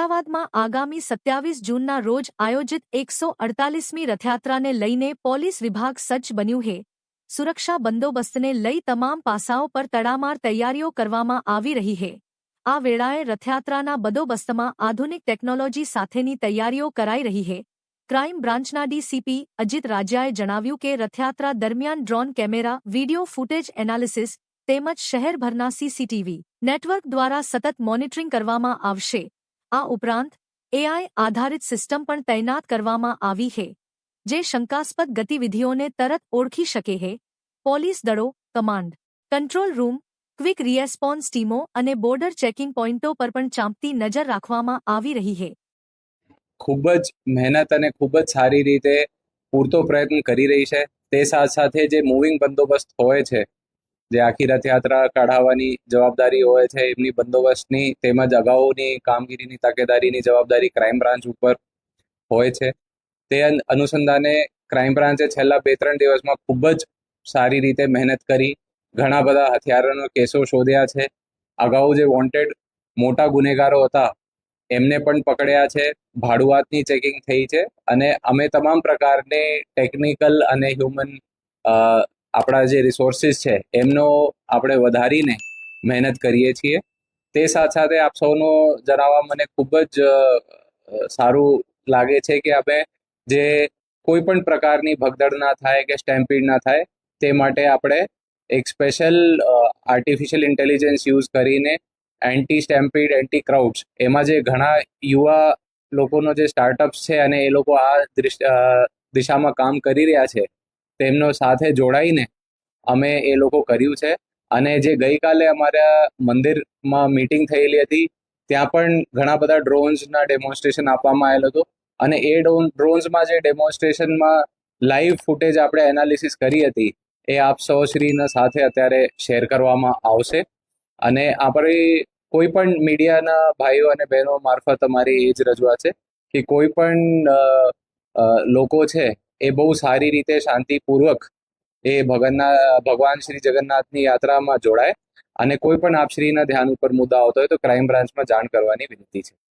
સુરતમાં આગામી સત્યાવીસ જૂનના રોજ આયોજિત એકસો અડતાલીસમી રથયાત્રાને લઈને પોલીસ વિભાગ સજ્જ બન્યું છે. સુરક્ષા બંદોબસ્તને લઈ તમામ પાસાઓ પર તડામાર તૈયારીઓ કરવામાં આવી રહી છે. આ વેળાએ રથયાત્રાના બંદોબસ્તમાં આધુનિક ટેકનોલોજી સાથેની તૈયારીઓ કરાઈ રહી છે. ક્રાઇમ બ્રાન્ચના ડીસીપી અજીત રાજ્યાએ જણાવ્યું કે રથયાત્રા દરમિયાન drone camera, video footage analysis તેમજ શહેરભરના સીસીટીવી નેટવર્ક દ્વારા સતત મોનિટરિંગ કરવામાં આવશે. આ ઉપરાંત એઆઈ આધારિત સિસ્ટમ પણ તૈનાત કરવામાં આવી છે, જે શંકાસ્પદ ગતિવિધિઓને તરત ઓળખી શકે છે. પોલીસ દળો, command, control room, quick response ટીમો અને બોર્ડર ચેકિંગ પોઇન્ટો પર પણ ચાંપતી નજર રાખવામાં આવી રહી છે. ખૂબ જ મહેનત અને ખૂબ જ સારી રીતે પૂરતો પ્રયત્ન કરી રહી છે. તે સાથે સાથે જે મૂવિંગ બંદોબસ્ત હોય છે જે આખી રથયાત્રા કાઢાવવાની જવાબદારી હોય છે, એમની બંદોબસ્તની, તેમજ અગાઉની કામગીરીની તકેદારીની જવાબદારી ક્રાઇમ બ્રાન્ચ ઉપર હોય છે. તે અનુસંધાને ક્રાઇમ બ્રાન્ચે છેલ્લા બે ત્રણ દિવસમાં ખૂબ જ સારી રીતે મહેનત કરી. ઘણા બધા હથિયારોનો કેસો શોધ્યા છે. અગાઉ જે વોન્ટેડ મોટા ગુનેગારો હતા, એમને પણ પકડ્યા છે. ભાડુઆતની ચેકિંગ થઈ છે. અને અમે તમામ પ્રકારની ટેકનિકલ અને હ્યુમન આપણા જે રિસોર્સિસ છે, એમનો આપણે વધારીને મહેનત કરીએ છીએ. તે સાથ સાથે આપ સૌનો જણાવવા મને ખૂબ જ સારું લાગે છે કે અમે જે કોઈ પણ પ્રકારની ભગદડ ના થાય કે સ્ટેમ્પીડ ના થાય, તે માટે આપણે એક સ્પેશિયલ આર્ટિફિશિયલ ઇન્ટેલિજન્સ યુઝ કરીને એન્ટી સ્ટેમ્પીડ એન્ટી ક્રાઉડ્સ એમાં જે ઘણા યુવા લોકોનો જે સ્ટાર્ટઅપ્સ છે અને એ લોકો આ દિશામાં કામ કરી રહ્યા છે તેમનો સાથે જોડાઈને અમે એ લોકો કર્યું છે. અને જે ગઈકાલે અમારા મંદિરમાં મીટિંગ થયેલી હતી, ત્યાં પણ ઘણા બધા ડ્રોન્સના ડેમોન્સ્ટ્રેશન આપવામાં આવેલ હતું. અને એ ડ્રોન્સમાં જે ડેમોન્સ્ટ્રેશનમાં લાઈવ ફૂટેજ આપણે એનાલિસિસ કરી હતી, એ આપ સૌશ્રીના સાથે અત્યારે શેર કરવામાં આવશે. અને આપણી કોઈ પણ મીડિયાના ભાઈઓ અને બહેનો મારફત અમારી એ જ રજૂઆત છે કે કોઈ પણ લોકો છે એ બહુ સારી રીતે શાંતિપૂર્વક એ ભગવાનના, ભગવાન શ્રી જગન્નાથની યાત્રામાં જોડાય. અને કોઈ પણ આપશ્રીના ધ્યાન ઉપર મુદ્દા આવતો હોય તો ક્રાઇમ બ્રાન્ચમાં જાણ કરવાની વિનંતી છે.